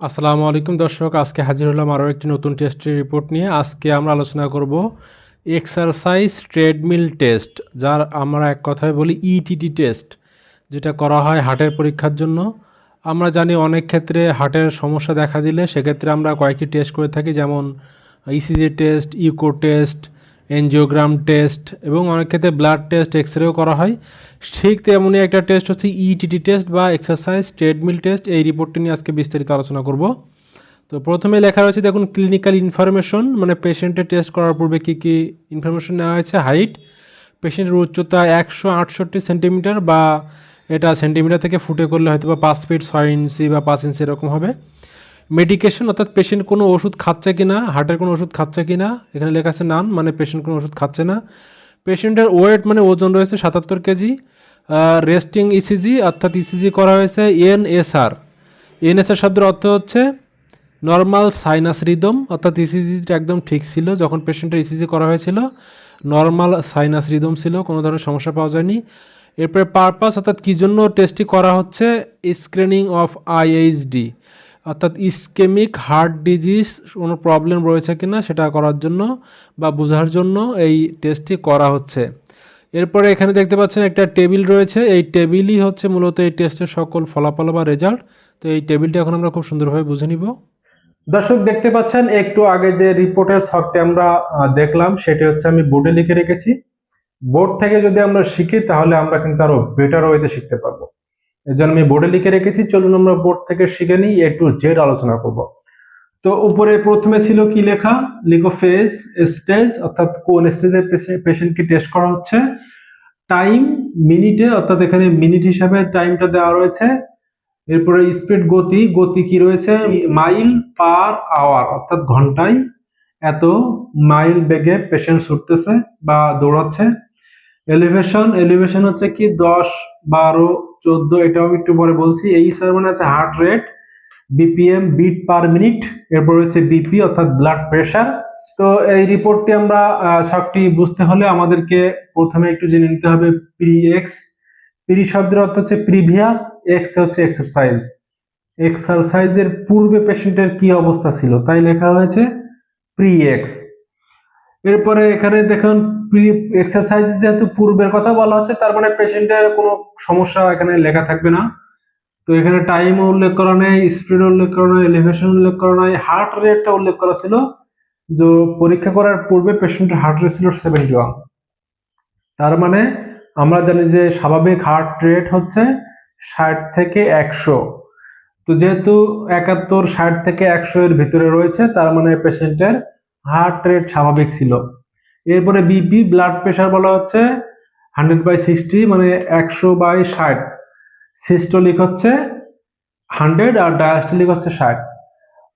আসসালামু আলাইকুম দর্শক, আজকে হাজির হলাম আরও একটি নতুন টেস্টের রিপোর্ট নিয়ে। আজকে আমরা আলোচনা করব এক্সারসাইজ ট্রেডমিল টেস্ট যার আমরা এক কথায় বলি ইটিটি টেস্ট যেটা করা হয় হার্টের পরীক্ষার জন্য। আমরা জানি অনেক ক্ষেত্রে হার্টের সমস্যা দেখা দিলে সেক্ষেত্রে আমরা কয়েকটি টেস্ট করে থাকি, যেমন ECG test echo test angiogram test এবং অনেক ক্ষেত্রে ব্লাড টেস্ট এক্স রেও করা হয়। ঠিক তেমনই একটা টেস্ট হচ্ছে ইটিটি টেস্ট বা এক্সারসাইজ ট্রেডমিল টেস্ট এই রিপোর্টটি নিয়ে আজকে বিস্তারিত আলোচনা করব। তো প্রথমে লেখা রয়েছে, দেখুন ক্লিনিক্যাল ইনফরমেশন মানে পেশেন্টের টেস্ট করার পূর্বে কী কী ইনফরমেশন নেওয়া হয়েছে? হাইট পেশেন্টের উচ্চতা একশো আটষট্টি সেন্টিমিটার বা এটা সেন্টিমিটার থেকে ফুটে করলে হয়তো বা পাঁচ ফিট ছয় ইঞ্চি বা পাঁচ ইঞ্চি এরকম হবে। মেডিকেশন অর্থাৎ পেশেন্ট কোনো ওষুধ খাচ্ছে কি না হার্টের কোনো ওষুধ খাচ্ছে কি না এখানে লেখা আছে নান মানে পেশেন্ট কোনো ওষুধ খাচ্ছে না। পেশেন্টের ওয়েট মানে ওজন রয়েছে সাতাত্তর কেজি রেস্টিং ইসিজি অর্থাৎ ইসিজি করা হয়েছে এনএসআর এনএসআর শব্দের অর্থ হচ্ছে নর্মাল সাইনাস রিদম অর্থাৎ ইসিজিটা একদম ঠিক ছিল, যখন পেশেন্টের ইসিজি করা হয়েছিল নর্মাল সাইনাস রিদম ছিল, কোনো ধরনের সমস্যা পাওয়া যায়নি। এরপরে পারপাস অর্থাৎ কী জন্য টেস্টটি করা হচ্ছে? স্ক্রিনিং অফ আইএইচডি অর্থাৎ ইসকেমিক হার্ট ডিজিজ কোনো প্রবলেম রয়েছে কি না সেটা করার জন্য বা বোঝার জন্য এই টেস্টটি করা হচ্ছে। এরপরে এখানে দেখতে পাচ্ছেন একটা টেবিল রয়েছে। এই টেবিলই হচ্ছে মূলত এই টেস্টের সকল ফলাফল বা রেজাল্ট। তো এই টেবিলটা এখন আমরা খুব সুন্দরভাবে বুঝে নিব। দর্শক, দেখতে পাচ্ছেন, একটু আগে যে রিপোর্টের ছকটি আমরা দেখলাম, সেটি হচ্ছে আমি বোর্ডে লিখে রেখেছি। বোর্ড থেকে যদি আমরা শিখি, তাহলে আমরা কিন্তু আরও বেটার ওয়েতে শিখতে পারব। এর জন্য আমি বোর্ডে লিখে রেখেছি। চলুন আমরা বোর্ড থেকে শিখে নিই এ টু জেড আলোচনা করব। তো উপরে প্রথমে ছিল কি লেখা? লিখো ফেজ স্টেজ, অর্থাৎ কোন স্টেজে পেশেন্টকে টেস্ট করা হচ্ছে। টাইম মিনিটে, অর্থাৎ এখানে মিনিট হিসাবে টাইমটা দেওয়া রয়েছে। এরপরে স্পিড গতি গতি কি রয়েছে? মাইল পার আওয়ার, অর্থাৎ ঘন্টায় এত মাইল বেগে পেশেন্ট ছুটতেছে বা দৌড়াচ্ছে। এলিভেশন এলিভেশন হচ্ছে কি দশ, বারো চোদ্দ, এটাও আমি একটু পরে বলছি। এই হিসাবে মানে আছে heart rate BPM beat per minute এরপর হচ্ছে বিপি অর্থাৎ ব্লাড প্রেশার তো এই রিপোর্টটি আমরা সবটি বুঝতে হলে আমাদেরকে প্রথমে একটু জেনে নিতে হবে প্রি এক্স প্রি শব্দের অর্থ হচ্ছে প্রিভিয়াস এক্স হচ্ছে এক্সারসাইজ এক্সারসাইজের পূর্বে পেশেন্টের কি অবস্থা ছিল? তাই লেখা হয়েছে প্রি এক্স এরপরে এখানে দেখুন এক্সারসাইজ যেহেতু পূর্বের কথা বলা হচ্ছে, তার মানে পেশেন্টের কোনো সমস্যা এখানে লেখা থাকবে না। তো এখানে টাইম উল্লেখ করা নেই স্পিড উল্লেখ করা নেই এলিভেশন উল্লেখ করা নেই হার্ট রেটটা উল্লেখ করা ছিল, যে পরীক্ষা করার পূর্বে পেশেন্টের হার্ট রেট ছিল সেভেন্টি ওয়ান তার মানে আমরা জানি যে স্বাভাবিক হার্ট রেট হচ্ছে ষাট থেকে একশো। তো যেহেতু একাত্তর, ষাট থেকে একশো এর ভিতরে রয়েছে, তার মানে পেশেন্টের হার্ট রেট স্বাভাবিক ছিল। এরপরে বিপি ব্লাড প্রেশার বলা হচ্ছে হান্ড্রেড বাই সিক্সটি মানে একশো বাই ষাট। সিস্টোলিক হচ্ছে হান্ড্রেড আর ডায়াস্টোলিক হচ্ছে ষাট।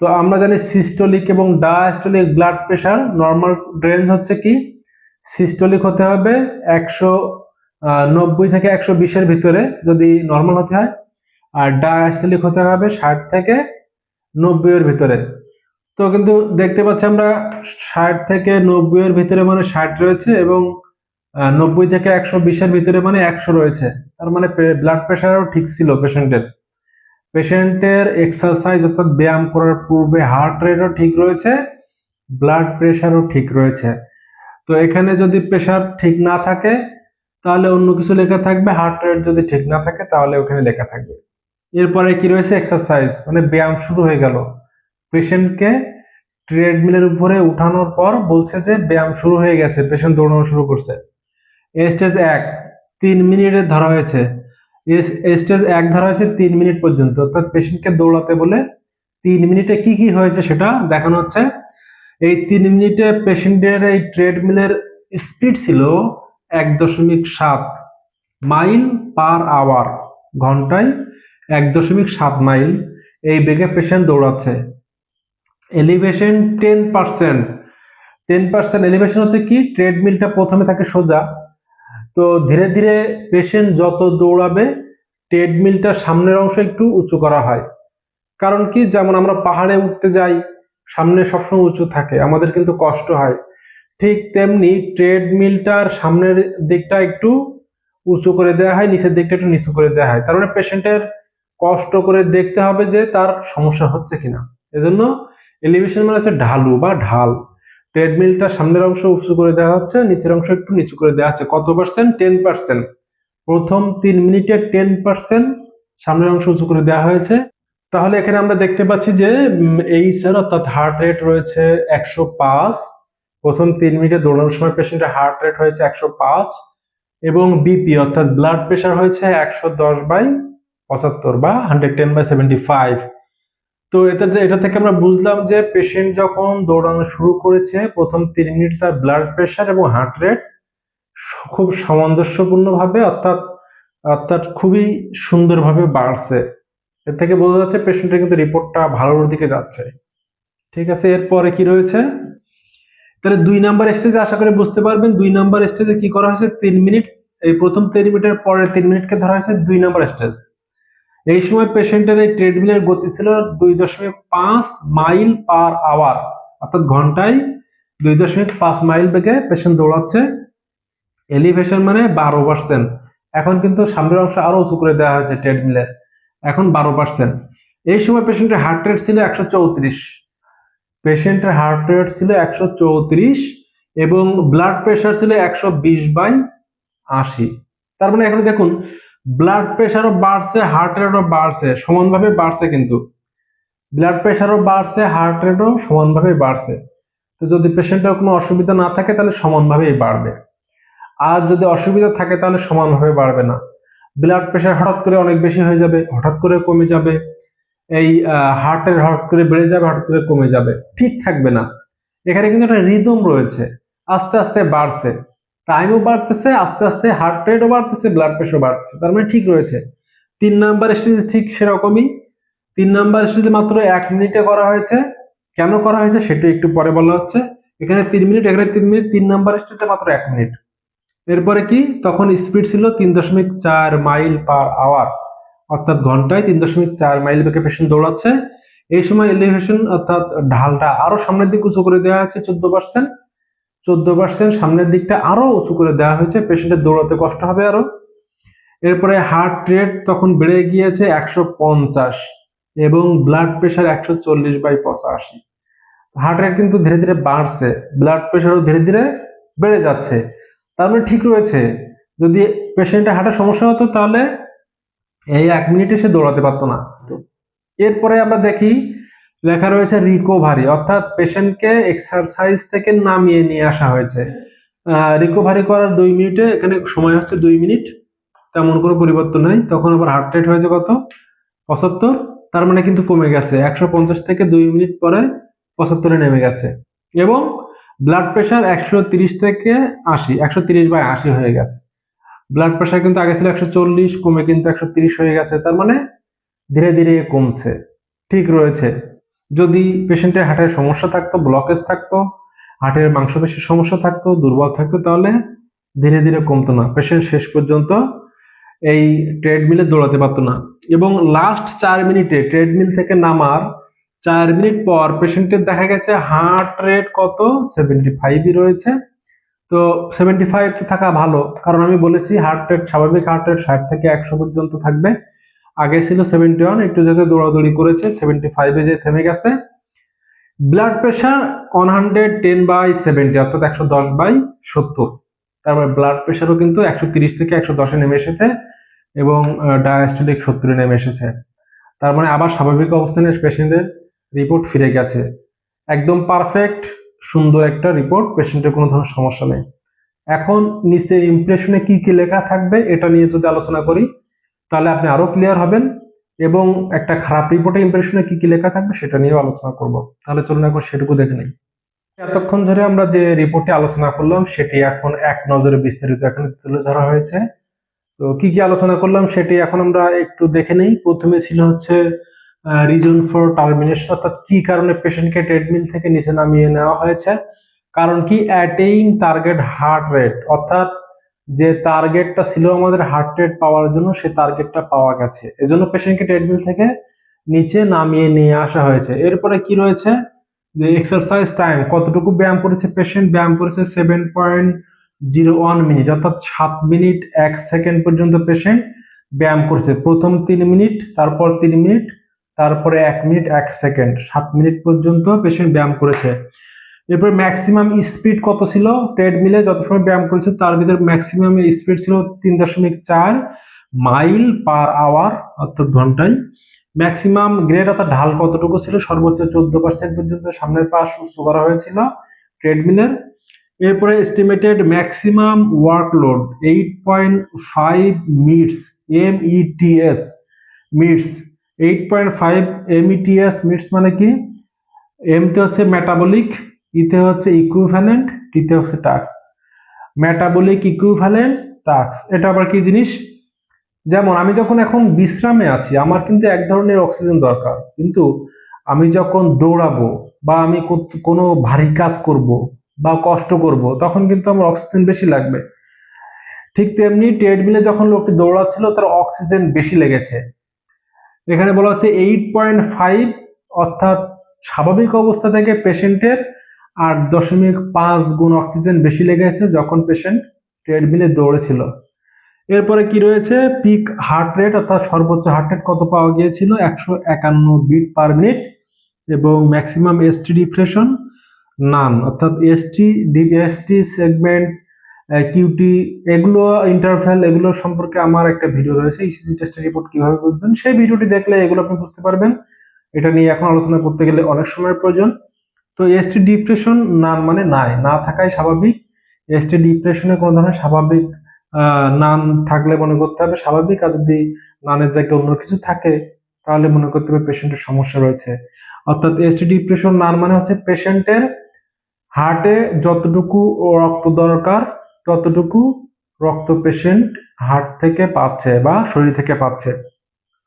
তো আমরা জানি সিস্টোলিক এবং diastolic blood pressure normal range হচ্ছে কি? সিস্টোলিক হতে হবে একশো নব্বই থেকে একশো বিশের ভিতরে, যদি নর্মাল হতে হয়। আর ডায়াস্টোলিক হতে হবে ষাট থেকে নব্বই এর ভিতরে। তো কিন্তু দেখতে পাচ্ছি আমরা ষাট থেকে নব্বই এর ভিতরে মানে ষাট রয়েছে এবং নব্বই থেকে একশো বিশের ভিতরে মানে একশো রয়েছে। তার মানে ব্লাড প্রেশারও ঠিক ছিল পেশেন্টের পেশেন্টের এক্সারসাইজ অর্থাৎ ব্যায়াম করার পূর্বে হার্ট রেটও ঠিক রয়েছে ব্লাড প্রেশারও ঠিক রয়েছে। তো এখানে যদি প্রেশার ঠিক না থাকে, তাহলে অন্য কিছু লেখা থাকবে হার্ট রেট যদি ঠিক না থাকে, তাহলে ওখানে লেখা থাকবে। এরপরে কি রয়েছে? এক্সারসাইজ মানে ব্যায়াম শুরু হয়ে গেল। পেশেন্টকে ট্রেডমিলের উপরে উঠানোর পর বলছে যে ব্যায়াম শুরু হয়ে গেছে, পেশেন্ট দৌড়ানো শুরু করছে। স্টেজ এক, তিন মিনিটের ধরা হয়েছে। স্টেজ এক ধরা হয়েছে তিন মিনিট পর্যন্ত। অর্থাৎ পেশেন্টকে দৌড়াতে বলে তিন মিনিটে কি কি হয়েছে সেটা দেখানো হচ্ছে। এই তিন মিনিটে পেশেন্টের এই ট্রেডমিলের স্পিড ছিল এক দশমিক সাত মাইল পার আওয়ার, ঘন্টায় এক দশমিক সাত মাইল। এই বেগে পেশেন্ট দৌড়াচ্ছে। Elevation ten percent ten percent elevation হচ্ছে কি? ট্রেডমিলটা প্রথমে থাকে সোজা। তো ধীরে ধীরে পেশেন্ট যত দৌড়াবে ট্রেডমিলটা সামনের অংশ একটু উঁচু করা হয়। কারণ কি? যেমন আমরা পাহাড়ে উঠতে যাই, সামনে সবসময় উঁচু থাকে, আমাদের কিন্তু কষ্ট হয়। ঠিক তেমনি ট্রেডমিলটার সামনের দিকটা একটু উঁচু করে দেওয়া হয়, নিচের দিকটা একটু নিচু করে দেওয়া হয়। তার মানে পেশেন্টের কষ্ট করে দেখতে হবে যে তার সমস্যা হচ্ছে কিনা। এজন্য এলিভেশন মানে হচ্ছে ঢালু বা ঢাল। ট্রেডমিলটা সামনের অংশ উঁচু করে দেওয়া হচ্ছে, নিচের অংশ একটু নিচু করে দেওয়া হচ্ছে। কত পার্সেন্ট টেন পার্সেন্ট প্রথম তিন মিনিটে টেন পার্সেন্ট সামনের অংশ উঁচু করে দেওয়া হয়েছে। তাহলে এখানে আমরা দেখতে পাচ্ছি যে এইচআর অর্থাৎ হার্ট রেট রয়েছে একশো পাঁচ। প্রথম তিন মিনিটে দৌড়ানোর সময় পেশেন্টের হার্ট রেট হয়েছে একশো পাঁচ এবং বিপি অর্থাৎ ব্লাড প্রেশার হয়েছে একশো দশ বাই পঁচাত্তর বা hundred ten by seventy five তো এটা এটা থেকে আমরা বুঝলাম যে পেশেন্ট যখন দৌড়ানো শুরু করেছে, প্রথম তিন মিনিট তার ব্লাড প্রেশার এবং হার্ট রেট খুব সামঞ্জস্যপূর্ণভাবে অর্থাৎ অর্থাৎ খুবই সুন্দরভাবে বাড়ছে। এর থেকে বোঝা যাচ্ছে পেশেন্টের কিন্তু রিপোর্টটা ভালোর দিকে যাচ্ছে। ঠিক আছে, এরপরে কি রয়েছে? তাহলে দুই নাম্বার স্টেজে আশা করি বুঝতে পারবেন, দুই নাম্বার স্টেজে কি করা হয়েছে? তিন মিনিট, এই প্রথম তিন মিনিটের পরে তিন মিনিটকে ধরা হয়েছে দুই নাম্বার স্টেজ এই সময় পেশেন্টের এই ট্রেডমিলের গতি ছিল দুই দশমিক পাঁচ মাইল পার আওয়ার, অর্থাৎ ঘন্টায় দুই দশমিক পাঁচ মাইল বেগে পেশেন্ট দৌড়াচ্ছে। এলিভেশন মানে বারো পার্সেন্ট। এখন কিন্তু সামনের অংশ আরও উঁচু করে দেওয়া হয়েছে ট্রেডমিলের। এখন বারো পার্সেন্ট। এই সময় পেশেন্টের হার্ট রেট ছিল একশো চৌত্রিশ। পেশেন্টের হার্ট রেট ছিল একশো চৌত্রিশ এবং ব্লাড প্রেশার ছিল একশো বিশ বাই আশি। তার মানে এখানে দেখুন ব্লাড প্রেশারও বাড়ছে হার্ট রেটও বাড়ছে, সমানভাবে বাড়ছে কিন্তু। ব্লাড প্রেশারও বাড়ছে হার্ট রেটও সমানভাবে বাড়ছে। তো যদি পেশেন্টের কোনো অসুবিধা না থাকে, তাহলে সমানভাবেই বাড়বে। আর যদি অসুবিধা থাকে, তাহলে সমানভাবে বাড়বে না। ব্লাড প্রেশার হঠাৎ করে অনেক বেশি হয়ে যাবে, হঠাৎ করে কমে যাবে। এই হার্টের হঠাৎ করে বেড়ে যাবে, হঠাৎ করে কমে যাবে। ঠিক থাকবে না। এখানে কিন্তু একটা রিদম রয়েছে। আস্তে আস্তে বাড়ছে। টাইমও বাড়তেছে, আস্তে আস্তে হার্ট রেটও বাড়তেছে ব্লাড প্রেশার বাড়তেছে। তার মানে ঠিক রয়েছে। তিন নাম্বার স্টেজ ঠিক সেরকমই। তিন নাম্বার স্টেজে মাত্র এক মিনিটে করা হয়েছে। কেন করা হয়েছে সেটা একটু পরে বলা হচ্ছে। এখানে তিন মিনিট এখানে তিন মিনিট তিন নাম্বার স্টেজে মাত্র এক মিনিট এরপরে কি? তখন স্পিড ছিল তিন দশমিক চার মাইল পার আওয়ার অর্থাৎ ঘন্টায় তিন দশমিক চার মাইল বেগে পেশেন্ট দৌড়াচ্ছে। এই সময় এলিভেশন অর্থাৎ ঢালটা আরও সামনের দিক উঁচু করে দেওয়া হয়েছে, চোদ্দ পার্সেন্ট চোদ্দ পার্সেন্ট সামনের দিকটা আরও উঁচু করে দেওয়া হয়েছে পেশেন্টের দৌড়াতে কষ্ট হবে আরও। এরপরে হার্ট রেট তখন বেড়ে গিয়েছে একশো পঞ্চাশ এবং ব্লাড প্রেশার একশো চল্লিশ বাই পঁচাশি। হার্ট রেট কিন্তু ধীরে ধীরে বাড়ছে ব্লাড প্রেশারও ধীরে ধীরে বেড়ে যাচ্ছে। তার মানে ঠিক রয়েছে, যদি পেশেন্টের হার্টের সমস্যা হতো তাহলে এই এক মিনিটে সে দৌড়াতে পারতো না। এরপরে আমরা দেখি লেখা রয়েছে রিকোভারি অর্থাৎ পেশেন্টকে এক্সারসাইজ থেকে নামিয়ে নিয়ে আসা হয়েছে। রিকোভারি করার দুই মিনিটে, এখানে সময় হচ্ছে দুই মিনিট, তেমন কোনো পরিবর্তন নেই। তখন আবার হার্ট রেট হয়েছে কত? পঁচাত্তর। তার মানে কিন্তু কমে গেছে। একশো পঞ্চাশ থেকে দুই মিনিট পরে পঁচাত্তরে নেমে গেছে। এবং ব্লাড প্রেশার একশো তিরিশ থেকে আশি, একশো তিরিশ বাই আশি হয়ে গেছে। ব্লাড প্রেশার কিন্তু আগে ছিল একশো চল্লিশ, কমে কিন্তু একশো তিরিশ হয়ে গেছে। তার মানে ধীরে ধীরে কমছে। ঠিক রয়েছে। যদি পেশেন্টের হার্টের সমস্যা থাকতো ব্লকেজ থাকতো হার্টের মাংসপেশির সমস্যা থাকতো, দুর্বল থাকতো, তাহলে ধীরে ধীরে কমতো না। পেশেন্ট শেষ পর্যন্ত এই ট্রেডমিলে দৌড়াতে পারতো না। এবং লাস্ট চার মিনিটে ট্রেডমিল থেকে নামার চার মিনিট পর পেশেন্টের দেখা গেছে হার্ট রেট কত? সেভেন্টি ফাইভই রয়েছে। তো সেভেন্টি ফাইভ তো থাকা ভালো। কারণ আমি বলেছি হার্ট রেট স্বাভাবিক হার্ট রেট ষাট থেকে একশো পর্যন্ত থাকবে। আগে ছিল সেভেন্টি ওয়ান একটু যাতে দৌড়াদৌড়ি করেছে সেভেন্টি ফাইভে যে থেমে গেছে। Blood pressure one hundred ten by seventy অর্থাৎ একশো দশ বাই সত্তর। তারপরে ব্লাড প্রেশারও কিন্তু একশো তিরিশ থেকে একশো দশে নেমে এসেছে এবং ডায়াস্টোলিক সত্তরে নেমে এসেছে। তার মানে আবার স্বাভাবিক অবস্থানে পেশেন্টের রিপোর্ট ফিরে গেছে। একদম পারফেক্ট সুন্দর একটা রিপোর্ট পেশেন্টের কোনো ধরনের সমস্যা নেই। এখন নিচে ইমপ্রেশনে কি কি লেখা থাকবে, এটা নিয়ে যদি আলোচনা করি তাহলে আপনি আরও ক্লিয়ার হবেন এবং একটা খারাপ রিপোর্টে ইমপ্রেশনে কি কি লেখা থাকবে সেটা নিয়েও আলোচনা করব। তাহলে চলুন এখন সেটুকু দেখে নেই। এতক্ষণ ধরে আমরা যে রিপোর্টে আলোচনা করলাম, সেটি এখন এক নজরে বিস্তারিত এখানে তুলে ধরা হয়েছে। তো কি কি আলোচনা করলাম, সেটি এখন আমরা একটু দেখে নেই। প্রথমে ছিল হচ্ছে রিজন ফর টার্মিনেশন অর্থাৎ কি কারণে পেশেন্টকে ট্রেডমিল থেকে নিচে নামিয়ে নেওয়া হয়েছে। কারণ কি অ্যাটেইং টার্গেট হার্ট রেট অর্থাৎ যে টার্গেটটা ছিল আমাদের হার্ট রেট পাওয়ার জন্য, সে টার্গেটটা পাওয়া গেছে। এজন্য পেশেন্টকে ট্রেডমিল থেকে নিচে নামিয়ে নিয়ে আসা হয়েছে। এরপরে কি রয়েছে? যে এক্সারসাইজ টাইম কতটুকু ব্যায়াম করেছে পেশেন্ট ব্যায়াম করেছে seven point zero one minute অর্থাৎ সাত মিনিট এক সেকেন্ড পর্যন্ত পেশেন্ট ব্যায়াম করছে। প্রথম তিন মিনিট তারপর তিন মিনিট তারপরে এক মিনিট এক সেকেন্ড সাত মিনিট পর্যন্ত পেশেন্ট ব্যায়াম করেছে। এরপর ম্যাক্সিমাম স্পিড কত ছিল? ট্রেডমিলে যত সময় ব্যায়াম করেছে, তার ভিতরে ম্যাক্সিমাম স্পিড ছিল তিন দশমিক চার মাইল পার আওয়ার অর্থাৎ ঘন্টায়। ম্যাক্সিমাম গ্রেড অর্থাৎ ঢাল কতটুকু ছিল? সর্বোচ্চ চোদ্দ পার্সেন্ট পর্যন্ত, সামনের পাশ উঁচু করা হয়েছিল ট্রেডমিলের এরপরে estimated maximum workload eight point five METs M ETS METs eight point five M ETS METs মানে কি? এমতে হচ্ছে মেটাবলিক ইতে হচ্ছে ইকুইভ্যালেন্ট টিতে হচ্ছে টাক্স মেটাবলিক ইকুইভ্যালেন্স টাক্স এটা আবার কি জিনিস? যেমন আমি যখন এখন বিশ্রামে আছি, আমার কিন্তু এক ধরনের অক্সিজেন দরকার। কিন্তু আমি যখন দৌড়াবো বা আমি কোনো ভারী কাজ করব বা কষ্ট করব, তখন কিন্তু আমার অক্সিজেন বেশি লাগবে। ঠিক তেমনি ট্রেডমিলে যখন লোকটি দৌড়াচ্ছিল, তার অক্সিজেন বেশি লেগেছে। এখানে বলা হচ্ছে এইট পয়েন্ট ফাইভ অর্থাৎ স্বাভাবিক অবস্থা থেকে পেশেন্টের আট দশমিক পাঁচ গুণ অক্সিজেন বেশি লেগেছে যখন পেশেন্ট ট্রেডমিলে দৌড়েছিল। এরপরে কি রয়েছে? পিক হার্ট রেট অর্থাৎ সর্বোচ্চ হার্ট রেট কত পাওয়া গিয়েছিল? একশো একান্ন বিট পার মিনিট এবং ম্যাক্সিমাম এসটি ডিপ্রেশন নান অর্থাৎ এসটি এসটি সেগমেন্ট কিউটি এগুলো ইন্টারভ্যাল এগুলো সম্পর্কে আমার একটা ভিডিও রয়েছে ইসিজি টেস্টের রিপোর্ট কীভাবে বুঝবেন? সেই ভিডিওটি দেখলে এগুলো আপনি বুঝতে পারবেন। এটা নিয়ে এখন আলোচনা করতে গেলে অনেক সময়ের প্রয়োজন। তো এসটি ডিপ্রেশন নান মানে নাই, না থাকাই স্বাভাবিক। এসটি ডিপ্রেশনে কোনো ধরনের স্বাভাবিক নান থাকলে মনে করতে হবে স্বাভাবিক, আর যদি নানের জায়গায় অন্য কিছু থাকে, তাহলে মনে করতে হবে পেশেন্টের সমস্যা রয়েছে। অর্থাৎ এসটি ডিপ্রেশন নান মানে হচ্ছে পেশেন্টের হার্টে যতটুকু রক্ত দরকার, ততটুকু রক্ত পেশেন্ট হার্ট থেকে পাচ্ছে বা শরীর থেকে পাচ্ছে।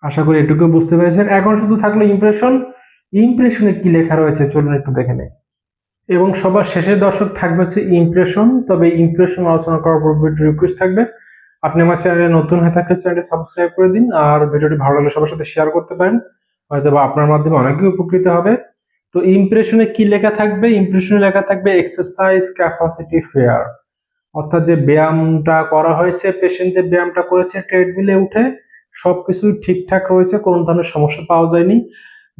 আশা করি এটুকু বুঝতে পেরেছেন। এখন শুধু থাকল ইমপ্রেশন ইমপ্রেশনে কি লেখা রয়েছে চলুন একটু দেখে নেই। এবং সবার শেষে দর্শক থাকবে হচ্ছে ইমপ্রেশন, তবে ইমপ্রেশন আলোচনা করার পর রিকোয়েস্ট থাকবে। আপনি আমার চ্যানেলে নতুন হয়ে থাকলে চ্যানেলটি সাবস্ক্রাইব করে দিন, আর ভিডিওটি ভালো লাগলে সবার সাথে শেয়ার করতে পারেন। হয়তো বা আপনার মাধ্যমে অনেকেই উপকৃত হবে। তো ইমপ্রেশনে কি লেখা থাকবে? ইমপ্রেশনে লেখা থাকবে এক্সারসাইজ ক্যাপাসিটি ফেয়ার অর্থাৎ যে ব্যায়ামটা করা হয়েছে পেশেন্ট যে ব্যায়ামটা করেছে ট্রেডমিলে উঠে সবকিছু ঠিকঠাক রয়েছে, কোনো ধরনের সমস্যা পাওয়া যায়নি।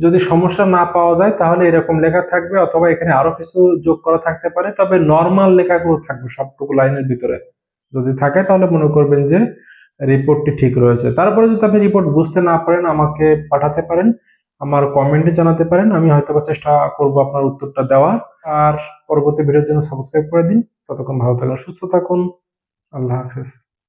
যদি সমস্যা না পাওয়া যায়, তাহলে এরকম লেখা থাকবে অথবা এখানে আরও কিছু যোগ করা থাকতে পারে। তবে নর্মাল লেখাগুলো থাকবে সবটুকু লাইনের ভিতরে। যদি থাকে, তাহলে মনে করবেন যে রিপোর্টটি ঠিক রয়েছে। তারপরে যদি আপনি রিপোর্ট বুঝতে না পারেন, আমাকে পাঠাতে পারেন, আমার কমেন্টে জানাতে পারেন, আমি হয়তো চেষ্টা করব আপনার উত্তরটা দেওয়ার। আর পরবর্তী ভিডিওর জন্য সাবস্ক্রাইব করে দিন। ততক্ষণ ভালো থাকুন, সুস্থ থাকুন। আল্লাহ হাফেজ।